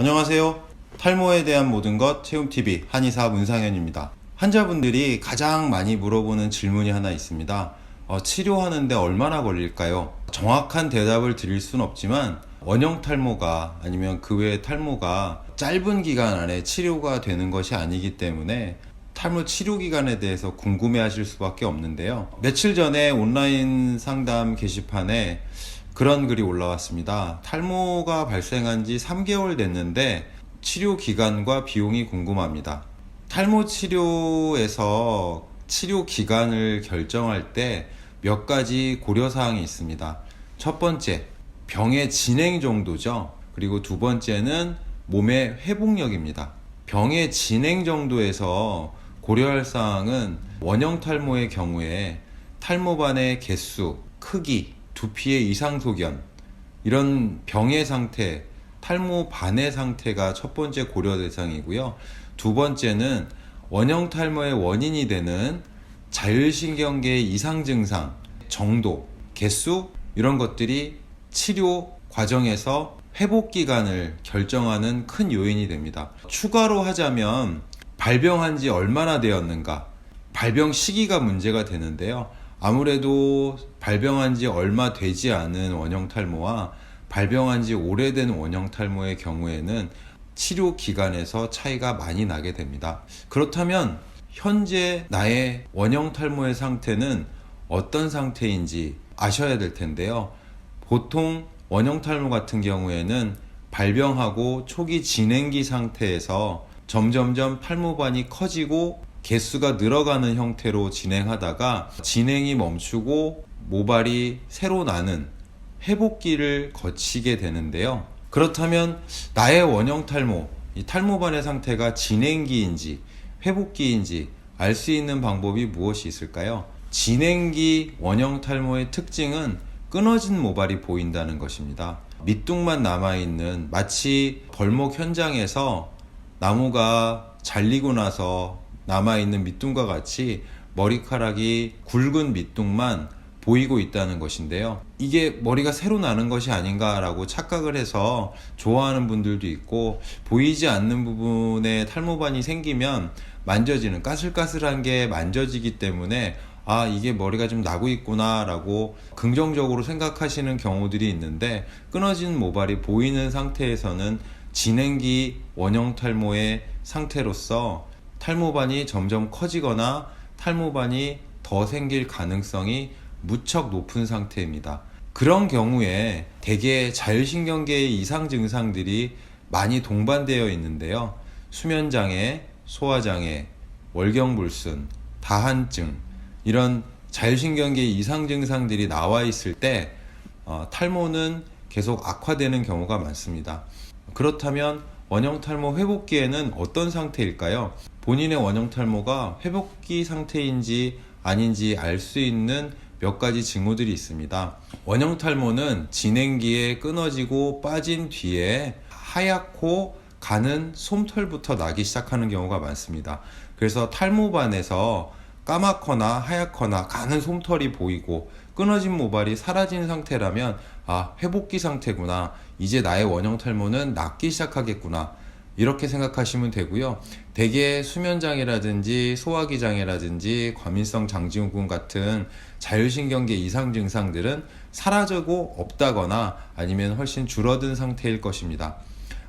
안녕하세요. 탈모에 대한 모든 것 체험TV 한의사 문상현입니다. 환자분들이 가장 많이 물어보는 질문이 하나 있습니다. 어, 치료하는데 얼마나 걸릴까요? 정확한 대답을 드릴 수는 없지만 원형 탈모가 아니면 그 외의 탈모가 짧은 기간 안에 치료가 되는 것이 아니기 때문에 탈모 치료 기간에 대해서 궁금해 하실 수밖에 없는데요. 며칠 전에 온라인 상담 게시판에 그런 글이 올라왔습니다. 탈모가 발생한 지 3개월 됐는데 치료 기간과 비용이 궁금합니다. 탈모 치료에서 치료 기간을 결정할 때 몇 가지 고려 사항이 있습니다. 첫 번째, 병의 진행 정도죠. 그리고 두 번째는 몸의 회복력입니다. 병의 진행 정도에서 고려할 사항은 원형 탈모의 경우에 탈모반의 개수, 크기, 두피의 이상 소견 이런 병의 상태, 탈모 반의 상태가 첫 번째 고려 대상이고요. 두 번째는 원형 탈모의 원인이 되는 자율신경계의 이상 증상, 정도, 개수 이런 것들이 치료 과정에서 회복 기간을 결정하는 큰 요인이 됩니다. 추가로 하자면 발병한 지 얼마나 되었는가, 발병 시기가 문제가 되는데요. 아무래도 발병한 지 얼마 되지 않은 원형 탈모와 발병한 지 오래된 원형 탈모의 경우에는 치료 기간에서 차이가 많이 나게 됩니다. 그렇다면 현재 나의 원형 탈모의 상태는 어떤 상태인지 아셔야 될 텐데요. 보통 원형 탈모 같은 경우에는 발병하고 초기 진행기 상태에서 점점점 탈모반이 커지고 개수가 늘어가는 형태로 진행하다가 진행이 멈추고 모발이 새로 나는 회복기를 거치게 되는데요. 그렇다면 나의 원형 탈모, 이 탈모반의 상태가 진행기인지 회복기인지 알 수 있는 방법이 무엇이 있을까요? 진행기 원형 탈모의 특징은 끊어진 모발이 보인다는 것입니다. 밑둥만 남아있는 마치 벌목 현장에서 나무가 잘리고 나서 남아있는 밑둥과 같이 머리카락이 굵은 밑둥만 보이고 있다는 것인데요. 이게 머리가 새로 나는 것이 아닌가라고 착각을 해서 좋아하는 분들도 있고 보이지 않는 부분에 탈모반이 생기면 만져지는 까슬까슬한 게 만져지기 때문에 아, 이게 머리가 좀 나고 있구나라고 긍정적으로 생각하시는 경우들이 있는데 끊어진 모발이 보이는 상태에서는 진행기 원형 탈모의 상태로서 탈모반이 점점 커지거나 탈모반이 더 생길 가능성이 무척 높은 상태입니다. 그런 경우에 대개 자율신경계의 이상 증상들이 많이 동반되어 있는데요. 수면장애, 소화장애, 월경불순, 다한증, 이런 자율신경계 이상 증상들이 나와 있을 때 어, 탈모는 계속 악화되는 경우가 많습니다. 그렇다면 원형 탈모 회복기에는 어떤 상태일까요? 본인의 원형 탈모가 회복기 상태인지 아닌지 알 수 있는 몇 가지 징후들이 있습니다. 원형 탈모는 진행기에 끊어지고 빠진 뒤에 하얗고 가는 솜털부터 나기 시작하는 경우가 많습니다. 그래서 탈모반에서 까맣거나 하얗거나 가는 솜털이 보이고 끊어진 모발이 사라진 상태라면 아 회복기 상태구나 이제 나의 원형 탈모는 낫기 시작하겠구나 이렇게 생각하시면 되고요. 대개 수면장애라든지 소화기 장애라든지 과민성 장증후군 같은 자율신경계 이상 증상들은 사라지고 없다거나 아니면 훨씬 줄어든 상태일 것입니다.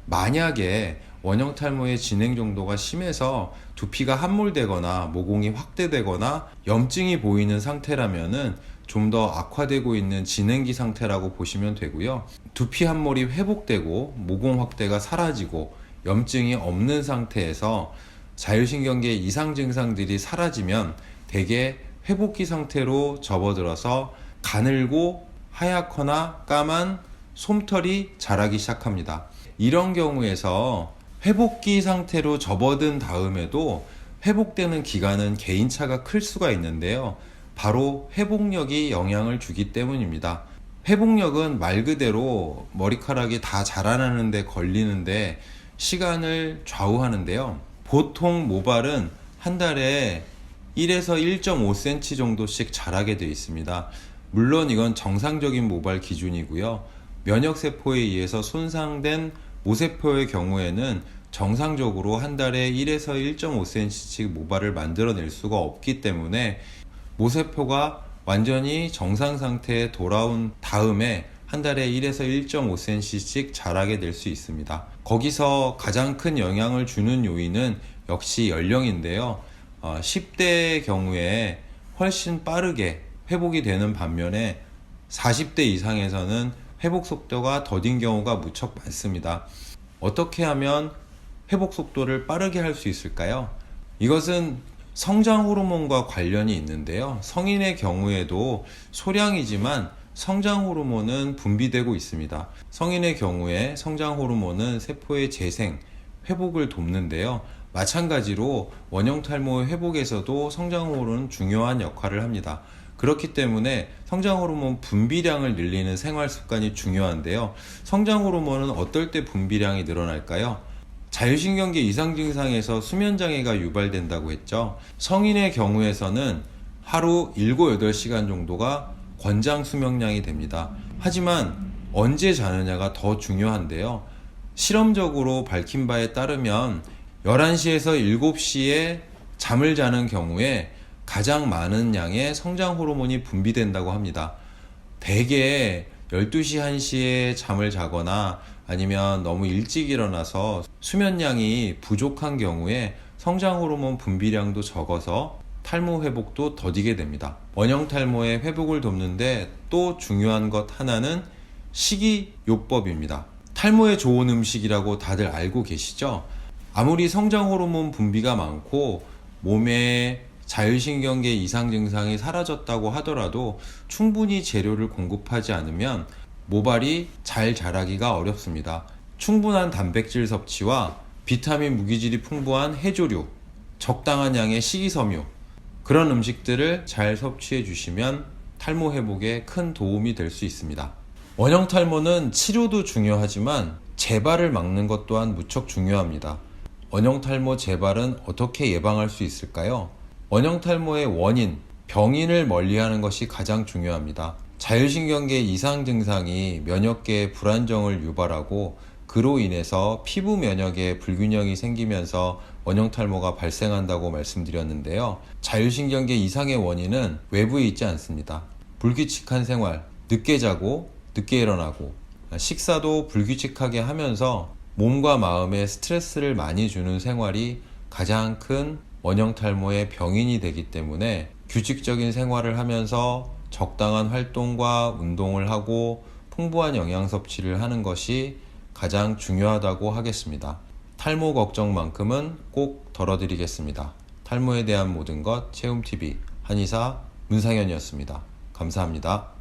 만약에 원형 탈모의 진행 정도가 심해서 두피가 함몰되거나 모공이 확대되거나 염증이 보이는 상태라면은 좀 더 악화되고 있는 진행기 상태라고 보시면 되고요. 두피 함몰이 회복되고 모공 확대가 사라지고 염증이 없는 상태에서 자율신경계 이상 증상들이 사라지면 대개 회복기 상태로 접어들어서 가늘고 하얗거나 까만 솜털이 자라기 시작합니다. 이런 경우에서 회복기 상태로 접어든 다음에도 회복되는 기간은 개인차가 클 수가 있는데요. 바로 회복력이 영향을 주기 때문입니다. 회복력은 말 그대로 머리카락이 다 자라나는데 걸리는데 시간을 좌우하는데요. 보통 모발은 한 달에 1에서 1.5cm 정도씩 자라게 되어 있습니다. 물론 이건 정상적인 모발 기준이고요. 면역세포에 의해서 손상된 모세포의 경우에는 정상적으로 한 달에 1에서 1.5cm씩 모발을 만들어낼 수가 없기 때문에 모세포가 완전히 정상 상태에 돌아온 다음에 한 달에 1에서 1.5cm씩 자라게 될 수 있습니다. 거기서 가장 큰 영향을 주는 요인은 역시 연령인데요. 어, 10대의 경우에 훨씬 빠르게 회복이 되는 반면에 40대 이상에서는 회복 속도가 더딘 경우가 무척 많습니다. 어떻게 하면 회복 속도를 빠르게 할 수 있을까요? 이것은 성장 호르몬과 관련이 있는데요. 성인의 경우에도 소량이지만 성장 호르몬은 분비되고 있습니다. 성인의 경우에 성장 호르몬은 세포의 재생, 회복을 돕는데요. 마찬가지로 원형 탈모 회복에서도 성장 호르몬은 중요한 역할을 합니다. 그렇기 때문에 성장 호르몬 분비량을 늘리는 생활 습관이 중요한데요. 성장 호르몬은 어떨 때 분비량이 늘어날까요? 자율신경계 이상 증상에서 수면 장애가 유발된다고 했죠. 성인의 경우에서는 하루 7, 8시간 정도가 권장 수면량이 됩니다. 하지만 언제 자느냐가 더 중요한데요. 실험적으로 밝힌 바에 따르면 11시에서 7시에 잠을 자는 경우에 가장 많은 양의 성장 호르몬이 분비된다고 합니다. 대개 12시, 1시에 잠을 자거나 아니면 너무 일찍 일어나서 수면량이 부족한 경우에 성장 호르몬 분비량도 적어서 탈모 회복도 더디게 됩니다. 원형 탈모의 회복을 돕는데 또 중요한 것 하나는 식이요법입니다. 탈모에 좋은 음식이라고 다들 알고 계시죠? 아무리 성장 호르몬 분비가 많고 몸에 자율신경계 이상 증상이 사라졌다고 하더라도 충분히 재료를 공급하지 않으면 모발이 잘 자라기가 어렵습니다. 충분한 단백질 섭취와 비타민 무기질이 풍부한 해조류, 적당한 양의 식이섬유, 그런 음식들을 잘 섭취해 주시면 탈모 회복에 큰 도움이 될 수 있습니다. 원형 탈모는 치료도 중요하지만 재발을 막는 것 또한 무척 중요합니다. 원형 탈모 재발은 어떻게 예방할 수 있을까요? 원형 탈모의 원인, 병인을 멀리하는 것이 가장 중요합니다. 자율신경계 이상 증상이 면역계의 불안정을 유발하고 그로 인해서 피부 면역에 불균형이 생기면서 원형 탈모가 발생한다고 말씀드렸는데요. 자율신경계 이상의 원인은 외부에 있지 않습니다. 불규칙한 생활, 늦게 자고 늦게 일어나고 식사도 불규칙하게 하면서 몸과 마음에 스트레스를 많이 주는 생활이 가장 큰 원형 탈모의 병인이 되기 때문에 규칙적인 생활을 하면서 적당한 활동과 운동을 하고 풍부한 영양 섭취를 하는 것이 가장 중요하다고 하겠습니다. 탈모 걱정만큼은 꼭 덜어드리겠습니다. 탈모에 대한 모든 것 체험TV 한의사 문상현이었습니다. 감사합니다.